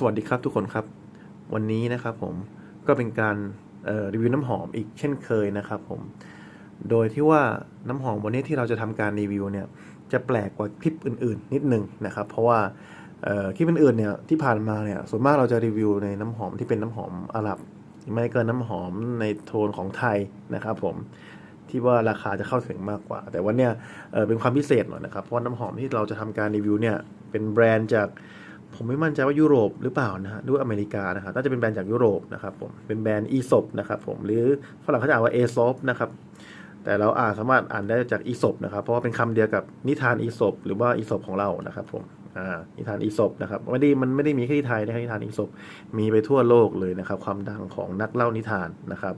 สวัสดีครับทุกคนครับ วันนี้นะครับผมก็เป็นการรีวิวน้ำหอมอีกเช่นเคยนะครับผมโดยที่ว่าน้ำหอมวันนี้ที่เราจะทำการรีวิวเนี่ยจะแปลกกว่าคลิปอื่นๆ นิดนึงนะครับ เพราะว่าคลิปอื่นๆเนี่ยที่ผ่านมาเนี่ยส่วนมากเราจะรีวิวในน้ำหอมที่เป็นน้ำหอมอาหรับไม่เกินน้ำหอมในโทนของไทยนะครับผมที่ว่าราคาจะเข้าถึงมากกว่า แต่วันเนี้ยเเป็นความพิเศษหน่อยนะครับเพราะน้ำหอมที่เราจะทำการรีวิวเนี่ยเป็นแบรนด์จาก ผมไม่มั่นใจว่ายุโรปหรือเปล่านะฮะหรือว่าอเมริกานะครับน่าจะเป็นแบรนด์จากยุโรปนะครับผมเป็นแบรนด์อีซบนะครับผมหรือฝรั่งเขาจะอ่านว่าเอซอบนะครับแต่เราอ่านสามารถอ่านได้จากอีซบนะครับ เพราะว่าเป็นคำเดียวกับนิทานอีซบหรือว่าอีซบของเรานะครับผมอ่านิทานอีซบนะครับไม่ได้มันไม่ได้มีแค่ที่ไทยนะครับนิทานอีซบมีไปทั่วโลกเลยนะครับ ความดังของนักเล่านิทานนะครับ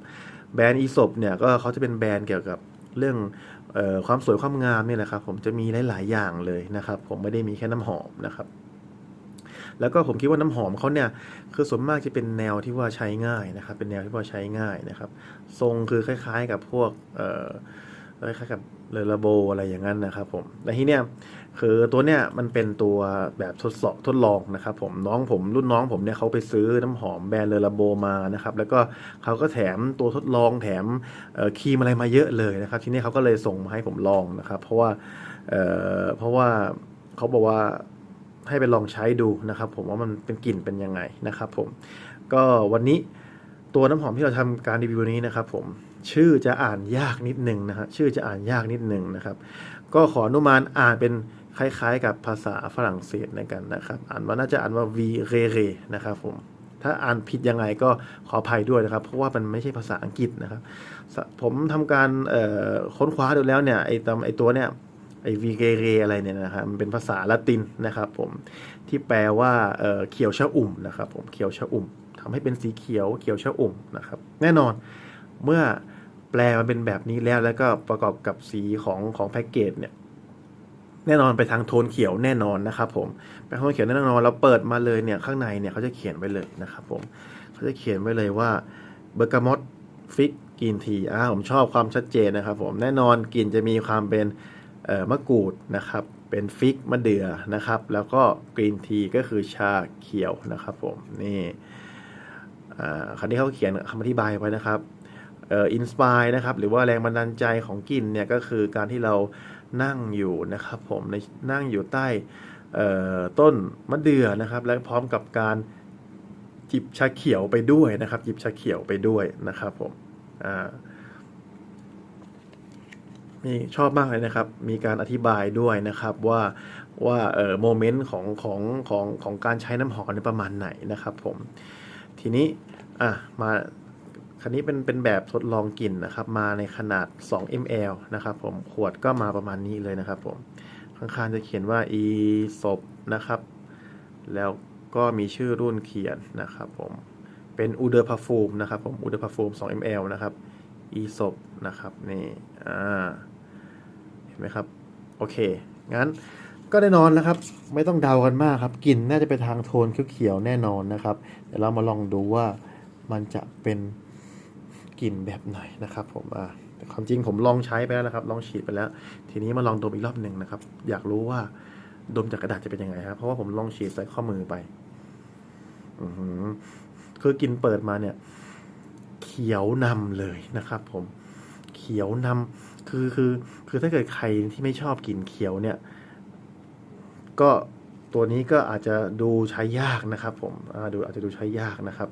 แบรนด์อีซบเนี่ยก็เขาจะเป็นแบรนด์เกี่ยวกับเรื่องออความสวยความงามนี่แหละครับ ผมจะมีหลาย ๆ อย่างเลยนะครับ ผมไม่ได้มีแค่น้ำหอมนะครับ แล้วก็ผมคิดว่าน้ำหอมเขาเนี่ยคือส่วนมากจะเป็นแนวที่ว่าใช้ง่ายนะครับ เป็นแนวที่ว่าใช้ง่ายนะครับ ทรงคือคล้ายๆ กับพวกเอ่อคล้ายๆกับเลอโบอะไรอย่างนั้นนะครับผมแต่ที่เนี่ยคือตัวเนี่ยมันเป็นตัวแบบทดสอบทดลองนะครับผมน้องผมรุ่นน้องผมเนี่ยเขาไปซื้อน้ำหอมแบรนด์เลอโบมานะครับแล้วก็เขาก็แถมตัวทดลองแถมครีมอะไรมาเยอะเลยนะครับทีนี้เขาก็เลยส่งมาให้ผมลองนะครับ เพราะว่าเเพราะว่าเขาบอกว่า ให้ไปลองใช้ดูนะครับ ผมว่ามันเป็นกลิ่นเป็นยังไงนะครับ ผมก็วันนี้ตัวน้ำหอมที่เราทำการรีวิวนี้นะครับ ผมชื่อจะอ่านยากนิดหนึ่งนะฮะชื่อจะอ่านยากนิดหนึ่งนะครับ ก็ขออนุมานอ่านเป็นคล้ายๆ กับภาษาฝรั่งเศสในกันนะครับ อ่านว่าน่าจะอ่านว่า v r e r e นะครับ ผม ถ้าอ่านผิดยังไงก็ขออภัยด้วยนะครับ เพราะว่ามันไม่ใช่ภาษาอังกฤษนะครับ ผมทำการค้นคว้าดูแล้วเนี่ยไอ้ตำไอ้ตัวเนี่ย ไอวีเกเรอะไรเนี่ยนะครับมันเป็นภาษาละตินนะครับผมที่แปลว่าเเขียวชะอุ่มนะครับผมเขียวชะอุ่มทำให้เป็นสีเขียวเขียวชะอุ่มนะครับแน่นอนเมื่อแปลมาเป็นแบบนี้แล้วแล้วก็ประกอบกับสีของของแพ็กเกจเนี่ยแน่นอนไปทางโทนเขียวแน่นอนนะครับผมไปทางโทนเขียวแน่นอนเราเปิดมาเลยเนี่ยข้างในเนี่ยเขาจะเขียนไว้เลยนะครับผมเขาจะเขียนไว้เลยว่าเบอร์กามอตฟิกกินทีอ่าผมชอบความชัดเจนนะครับผมแน่นอนกินจะมีความเป็น มะกรูดนะครับ เป็นฟิกมะเดื่อนะครับ แล้วก็กรีนทีก็คือชาเขียวนะครับผมนี่คราวนี้เขาเขียนคำอธิบายไว้นะครับอินสปายนะครับ หรือว่าแรงบันดาลใจของกลิ่นเนี่ยก็คือการที่เรานั่งอยู่นะครับผมในนั่งอยู่ใต้ต้นมะเดื่อนะครับ และพร้อมกับการจิบชาเขียวไปด้วยนะครับ จิบชาเขียวไปด้วยนะครับผมอ่า มีชอบมากเลยนะครับ มีการอธิบายด้วยนะครับว่าว่าเออโมเมนต์ของของของของการใช้น้ำหอมในประมาณไหนนะครับผม ทีนี้อะมาคันนี้เป็นเป็นแบบทดลองกลิ่นนะครับ มาในขนาด 2 ml นะครับผมขวดก็มาประมาณนี้เลยนะครับผมข้างๆจะเขียนว่า e ศพนะครับ แล้วก็มีชื่อรุ่นเขียนนะครับผมเป็นอูเดอร์พาฟูมนะครับผมอูเดอร์พาฟูม 2 ml นะครับ e ศพนะครับนี่อ่า ไหมครับ โอเค งั้นก็แน่นอนนะครับ ไม่ต้องเดากันมากครับกลิ่นน่าจะไปทางโทนเขียวๆแน่นอนนะครับ เดี๋ยวเรามาลองดูว่ามันจะเป็นกลิ่นแบบไหนนะครับ ผมอ่าแต่ความจริงผมลองใช้ไปแล้วนะครับ ลองฉีดไปแล้ว ทีนี้มาลองดมอีกรอบหนึ่งนะครับ อยากรู้ว่าดมจากกระดาษจะเป็นยังไงครับ เพราะว่าผมลองฉีดใส่ข้อมือไป อือหือคือกลิ่นเปิดมาเนี่ย เขียวนำเลยนะครับ ผม เขียวนำ คือคือคือถ้าเกิดใครที่ไม่ชอบกลิ่นเขียวเนี่ย ก็ตัวนี้ก็อาจจะดูใช้ยากนะครับ ผมอาดูอาจจะดูใช้ยากนะครับ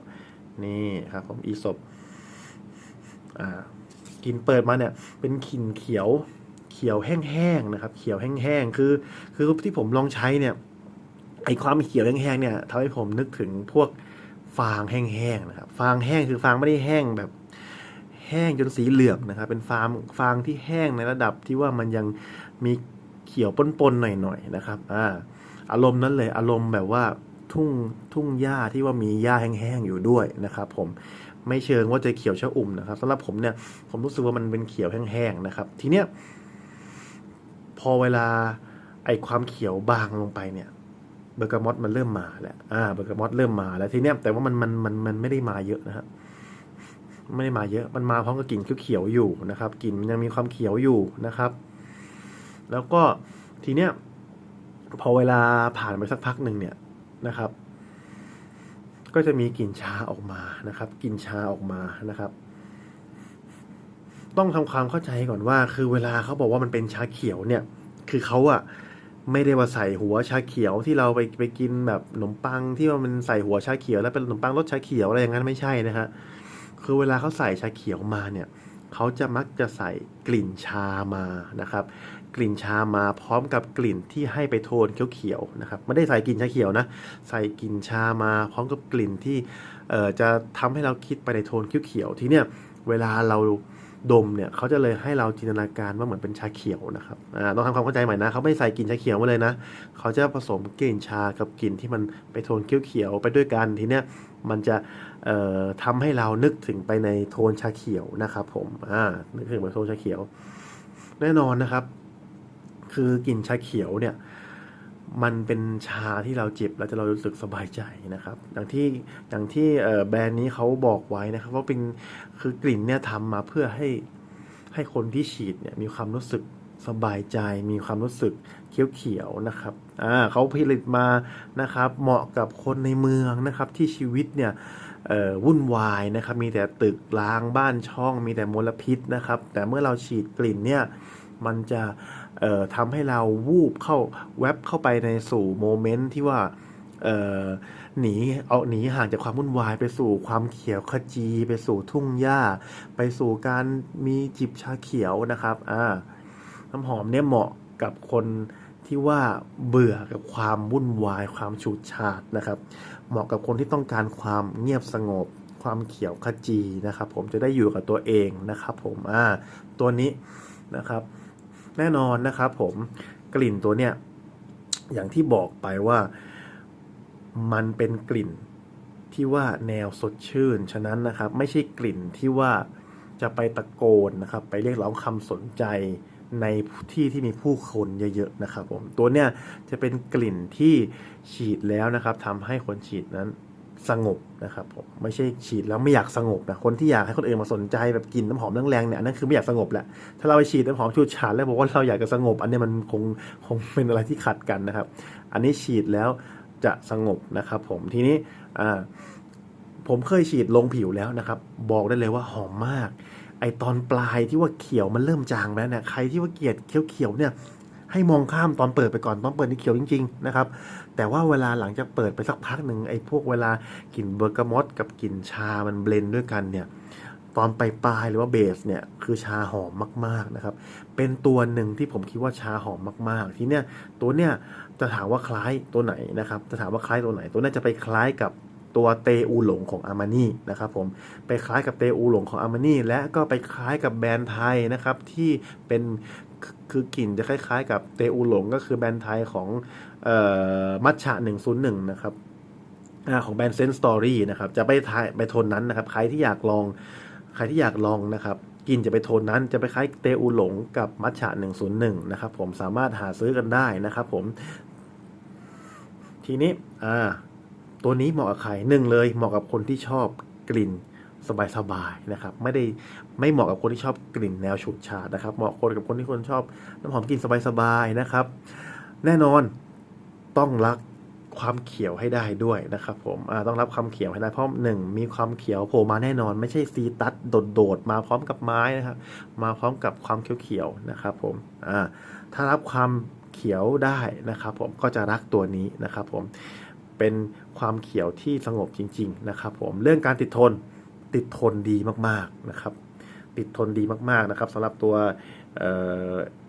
นี่ครับ ผมอีศบอ่ากลิ่นเปิดมาเนี่ย เป็นกลิ่นเขียวเขียวแห้งๆนะครับ เขียวแห้งๆคือ คือที่ผมลองใช้เนี่ยไอความเขียวแห้งๆเนี่ยทำให้ผมนึกถึงพวกฟางแห้งๆนะครับ ฟางแห้งคือฟางไม่ได้แห้งแบบ แห้งจนสีเหลืองนะครับ เป็นฟางฟางที่แห้งในระดับที่ว่ามันยังมีเขียวปนๆหน่อยๆนะครับอ่าอารมณ์นั้นเลยอารมณ์แบบว่าทุ่งทุ่งหญ้าที่ว่ามีหญ้าแห้งๆอยู่ด้วยนะครับผมไม่เชิงว่าจะเขียวชะอุ่มนะครับสำหรับผมเนี่ยผมรู้สึกว่ามันเป็นเขียวแห้งๆนะครับ ทีเนี้ยพอเวลาไอความเขียวบางลงไปเนี่ยเบอร์กามอตมันเริ่มมาแล้วอ่าเบอร์กามอตเริ่มมาแล้วทีเนี้ยแต่ว่ามันมันมันมันไม่ได้มาเยอะนะครับ ไม่ได้มาเยอะมันมาพร้อมกับกลิ่นเขียวๆอยู่นะครับกลิ่นมันยังมีความเขียวอยู่นะครับ แล้วก็ทีเนี้ยพอเวลาผ่านไปสักพักหนึ่งเนี่ยนะครับ ก็จะมีกลิ่นชาออกมานะครับกลิ่นชาออกมานะครับ ต้องทำความเข้าใจก่อนว่า คือเวลาเขาบอกว่ามันเป็นชาเขียวเนี่ย คือเขาอะไม่ได้ว่าใส่หัวชาเขียวที่เราไปไปกินแบบขนมปังที่ว่ามันใส่หัวชาเขียวแล้วเป็นขนมปังรสชาเขียวอะไรอย่างนั้นไม่ใช่นะฮะ คือเวลาเขาใส่ชาเขียวมาเนี่ยเขาจะมักจะใส่กลิ่นชามานะครับ กลิ่นชามาพร้อมกับกลิ่นที่ให้ไปโทนเขียวๆนะครับไม่ได้ใส่กลิ่นชาเขียวนะ ใส่กลิ่นชามาพร้อมกับกลิ่นที่เอ่อจะทำให้เราคิดไปในโทนเขียวๆทีเนี้ยเวลาเราดมเนี่ยเขาจะเลยให้เราจินตนาการว่าเหมือนเป็นชาเขียวนะครับอ่าต้องทำความเข้าใจใหม่นะเขาไม่ใส่กลิ่นชาเขียวมาเลยนะเขาจะผสมกลิ่นชากับกลิ่นที่มันไปโทนเขียวๆไปด้วยกันทีเนี้ย มันจะเอ่อทำให้เรานึกถึงไปในโทนชาเขียวนะครับ ผมอ่านึกถึงไปโทนชาเขียว แน่นอนนะครับ คือกลิ่นชาเขียวเนี่ย มันเป็นชาที่เราจิบแล้วจะเรารู้สึกสบายใจนะครับ อย่างที่อย่างที่แบรนด์นี้เขาบอกไว้นะครับ ว่าเป็นคือกลิ่นเนี่ยทำมาเพื่อให้ให้คนที่ฉีดเนี่ยมีความรู้สึกสบายใจ มีความรู้สึก เขียวๆนะครับ อ่าเขาผลิตมานะครับ เหมาะกับคนในเมืองนะครับที่ชีวิตเนี่ยวุ่นวายนะครับ มีแต่ตึกร้างบ้านช่อง มีแต่มลพิษนะครับ แต่เมื่อเราฉีดกลิ่นเนี่ย มันจะทำให้เราวูบเข้าแวบเข้าไปในสู่โมเมนต์ที่ว่าหนีเอาหนีห่างจากความวุ่นวายไปสู่ความเขียวขจี ไปสู่ทุ่งหญ้า ไปสู่การมีจิบชาเขียวนะครับ อ่าน้ำหอมเนี่ยเหมาะกับคน ที่ว่าเบื่อกับความวุ่นวายความฉูดฉาดนะครับ เหมาะกับคนที่ต้องการความเงียบสงบ ความเขียวขจีนะครับ ผมจะได้อยู่กับตัวเองนะครับ ผมอ่าตัวนี้นะครับ แน่นอนนะครับผมกลิ่นตัวเนี้ยอย่างที่บอกไปว่ามันเป็นกลิ่นที่ว่าแนวสดชื่น ฉะนั้นนะครับ ไม่ใช่กลิ่นที่ว่าจะไปตะโกนนะครับ ไปเรียกร้องคำสนใจ ในที่ที่มีผู้คนเยอะๆนะครับผมตัวเนี้ยจะเป็นกลิ่นที่ฉีดแล้วนะครับทำให้คนฉีดนั้นสงบนะครับผมไม่ใช่ฉีดแล้วไม่อยากสงบนะคนที่อยากให้คนอื่นมาสนใจแบบกลิ่นน้ำหอมแรงๆเนี่ยอันนั่นคือไม่อยากสงบแหละถ้าเราไปฉีดน้ำหอมชูดฉาดแล้วบอกว่าเราอยากจะสงบ อันนี้มันคงคงเป็นอะไรที่ขัดกันนะครับ อันนี้ฉีดแล้วจะสงบนะครับผมทีนี้อ่าผมเคยฉีดลงผิวแล้วนะครับ บอกได้เลยว่าหอมมาก ไอตอนปลายที่ว่าเขียวมันเริ่มจางแล้วเนี่ยใครที่ว่าเกลียดเขียวๆเนี่ยให้มองข้ามตอนเปิดไปก่อนตอนเปิดนี่เขียวจริงๆนะครับแต่ว่าเวลาหลังจากเปิดไปสักพักหนึ่งไอ้พวกเวลากลิ่นเบอร์กามอตกับกลิ่นชามันเบลนด์ด้วยกันเนี่ยตอนปลายๆหรือว่าเบสเนี่ยคือชาหอมมากๆนะครับเป็นตัวหนึ่งที่ผมคิดว่าชาหอมมากๆ ที่เนี้ยตัวเนี้ยจะถามว่าคล้ายตัวไหนนะครับจะถามว่าคล้ายตัวไหน ตัวนี้ยจะไปคล้ายกับ ตัวเตอูหลงของอามานี่นะครับผมไปคล้ายกับเตอูหลงของอามานี่และก็ไปคล้ายกับแบรนด์ไทยนะครับที่เป็นคือกลิ่นจะคล้ายๆ กับเตอูหลงก็คือแบรนด์ไทยของอ่อมัชชะ101 นะครับอของแบรนด์เซนสตอรี่นะครับจะไปทายไปโทนนั้นนะครับใครที่อยากลองใครที่อยากลองนะครับกินจะไปโทนนั้นจะไปคล้ายเตอูหลงกับมัชฉะ101 นะครับผมสามารถหาซื้อกันได้นะครับผมทีนี้อ่า ตัวนี้เหมาะกับใครหนึ่งเลยเหมาะกับคนที่ชอบกลิ่นสบายๆนะครับ ไม่ได้ไม่เหมาะกับคนที่ชอบกลิ่นแนวฉูดฉาดนะครับ เหมาะคนกับคนที่คนชอบน้ำหอมกลิ่นสบายๆนะครับ แน่นอนต้องรักความเขียวให้ได้ด้วยนะครับ ผมต้องรับความเขียวให้ได้เพราะหนึ่งมีความเขียวโผล่มาแน่นอน ไม่ใช่ซีตัสโดดๆมาพร้อมกับไม้นะครับ มาพร้อมกับความเขียวๆนะครับ ผมถ้ารับความเขียวได้นะครับ ผมก็จะรักตัวนี้นะครับ ผม เป็นความเขียวที่สงบจริง ๆ นะครับ ผมเรื่องการติดทนติดทนดีมากๆนะครับ ติดทนดีมากๆนะครับสำหรับตัว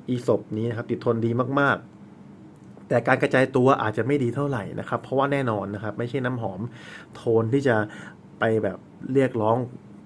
อีศพนี้นะครับ ติดทนดีมากๆแต่การกระจายตัวอาจจะไม่ดีเท่าไหร่นะครับ เพราะว่าแน่นอนนะครับ ไม่ใช่น้ำหอมโทนที่จะไปแบบเรียกร้อง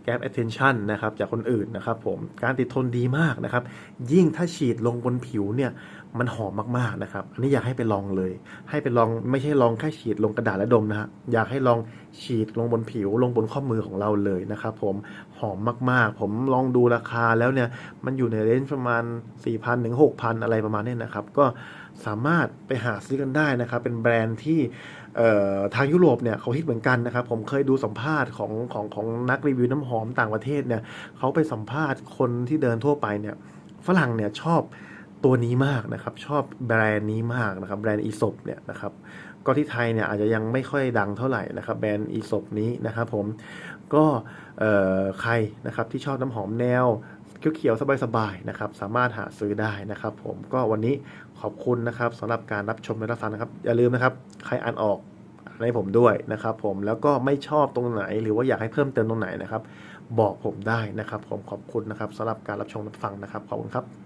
แก p attention นะครับ จากคนอื่นนะครับผมการติดทนดีมากนะครับ ยิ่งถ้าฉีดลงบนผิวเนี่ย มันหอมมากๆนะครับ อันนี้อยากให้ไปลองเลย ให้ไปลองไม่ใช่ลองแค่ฉีดลงกระดาษและดมนะฮะ อยากให้ลองฉีดลงบนผิวลงบนข้อมือของเราเลยนะครับผม หอมมากๆ ผมลองดูราคาแล้วเนี่ย มันอยู่ในเรนจ์ประมาณ 4,000ถึง6,000 อะไรประมาณนี้นะครับ ก็สามารถไปหาซื้อกันได้นะครับ เป็นแบรนด์ที่ทางยุโรปเนี่ยเขาฮิตเหมือนกันนะครับ ผมเคยดูสัมภาษณ์ของของของนักรีวิวน้ำหอมต่างประเทศเนี่ยเขาไปสัมภาษณ์คนที่เดินทั่วไปเนี่ยฝรั่งเนี่ยชอบ ตัวนี้มากนะครับชอบแบรนด์นี้มากนะครับแบรนด์อีศพเนี่ยนะครับก็ที่ไทยเนี่ยอาจจะยังไม่ค่อยดังเท่าไหร่นะครับแบรนด์อีศพนี้นะครับผมก็ใครนะครับที่ชอบน้ำหอมแนวเขียวๆสบายๆนะครับสามารถหาซื้อได้นะครับผมก็วันนี้ขอบคุณนะครับสำหรับการรับชมและรับฟังนะครับอย่าลืมนะครับใครอ่านออกให้ผมด้วยนะครับผมแล้วก็ไม่ชอบตรงไหนหรือว่าอยากให้เพิ่มเติมตรงไหนนะครับ บอกผมได้นะครับ ผมขอบคุณนะครับสำหรับการรับชมรับฟังนะครับขอบคุณครับ